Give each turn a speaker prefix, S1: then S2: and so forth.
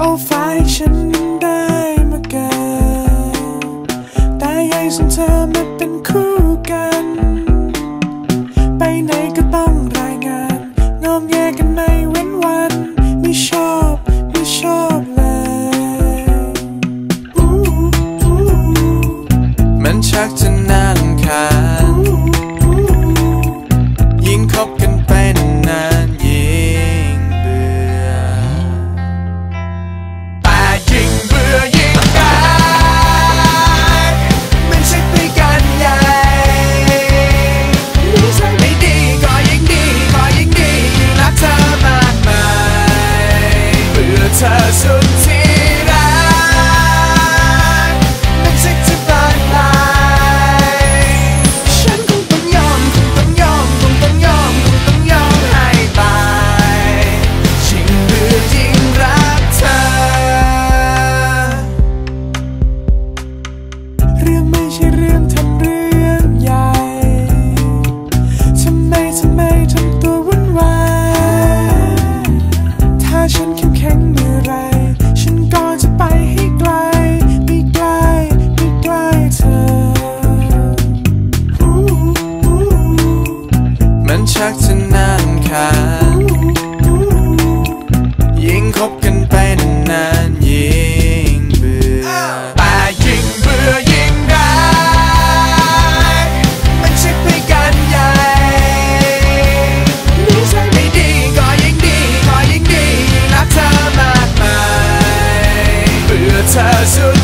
S1: เอาไฟฉันได้
S2: มาเกิน
S1: แต่
S2: ใยของเธอมัเป็นคู่
S1: ไม่ใช่เรื่องเธอ
S2: has your